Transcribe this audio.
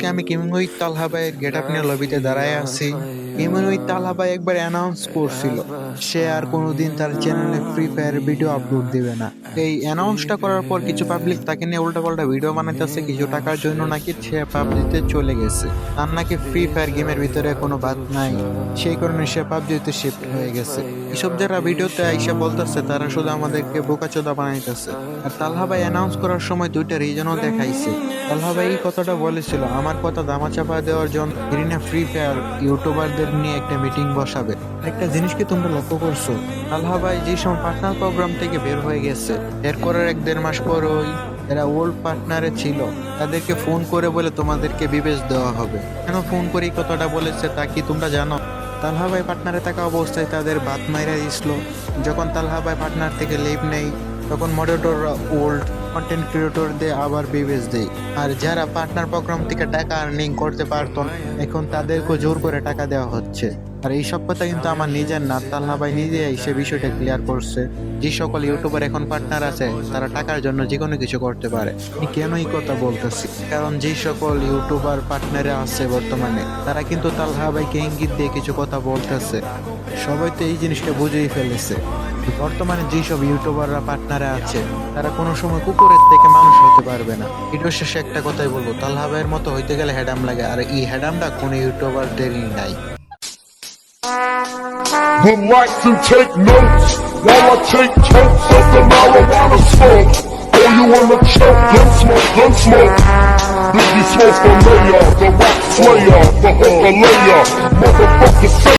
আজকে আমি কিমিংই তালহা ভাইয়ের গেট আপ নিয়ে লবিতে দাঁড়ায় আছি। কিমিংই তালহা ভাই একবার অ্যানাউন্স করছিল। সে আর কোনোদিন তার চ্যানেলে ফ্রি ফায়ার ভিডিও আপলোড দিবে না। এই অ্যানাউন্সটা করার পর কিছু পাবলিক তাকে নিয়ে উল্টা পাল্টা ভিডিও বানাইতেছে, কিছু টাকার জন্য নাকি সে পাবজিতে চলে গেছে। তার নাকি ফ্রি ফায়ার গেমের ভিতরে কোনো বাদ নাই। সেই কারণে সে পাবজিতে শিফট হয়ে গেছে। এসব যারা ভিডিওতে আইসা বলতেছে, তারা শুধু আমাদেরকে বোকাচোদা বানাইতেছে। আর তালহা ভাই অ্যানাউন্স করার সময় দুইটা রিজনও দেখাইছে। তালহা ভাই এই কথাটা বলেছিল, আমার কথা দামা চাপা দেওয়ার জন্য ইরিনা ফ্রি ফায়ার ইউটিউবারদের নিয়ে একটা মিটিং বসাবে। একটা জিনিস কি তোমরা লক্ষ্য করছ? তালহা ভাই যে সময় পার্টনার প্রোগ্রাম থেকে বের হয়ে গেছে এর করার এক দেড় মাস পর ওই এরা ওল্ড পার্টনারে ছিল, তাদেরকে ফোন করে বলে তোমাদেরকে বিবেচ দেওয়া হবে। কেন ফোন করে কথাটা বলেছে তা কি তোমরা জানো? তালহা ভাই পার্টনারে থাকা অবস্থায় তাদের বাত মাইরা দিছিল। যখন তালহা ভাই পার্টনার থেকে লিভ নেই, তখন মডারেটররা ওল্ড কন্টেন্ট ক্রিয়েটরদের আবার বিবেচ দেয়। আর যারা পার্টনার প্রোগ্রাম থেকে টাকা আর্নিং করতে পারতো এখন তাদেরকে জোর করে টাকা দেওয়া হচ্ছে। আর এই সব কথা কিন্তু আমার নিজের না তাল্লা ভাই নিজে সে বিষয়টা ক্লিয়ার করছে। যে সকল ইউটিউবার এখন পার্টনার আছে, তারা টাকার জন্য যে কোনো কিছু করতে পারে। আমি কেন এই কথা বলতেছি? কারণ যে সকল ইউটিউবার পার্টনারে আছে বর্তমানে, তারা কিন্তু তালহা ভাইকে ইঙ্গিত দিয়ে কিছু কথা বলতেছে। সবাই তো এই জিনিসটা বুঝেই ফেলেছে। বর্তমানে যেসব ইউটিউবাররা পার্টনারে আছে, তারা কোনো সময় কুকুরের থেকে মানুষ হতে পারবে না। ভিডিও শেষে একটা কথাই বলব তালহা ভাইয়ের মতো হইতে গেলে হ্যাডাম লাগে, আর এই হ্যাডামটা কোনো ইউটিউবারদেরই নাই। Like to take notes while I take totes of the marijuana smoke. Oh, you wanna choke? Gun smoke, gun smoke. Biggie smoke the mayor, the rock slayer, the hooker layer.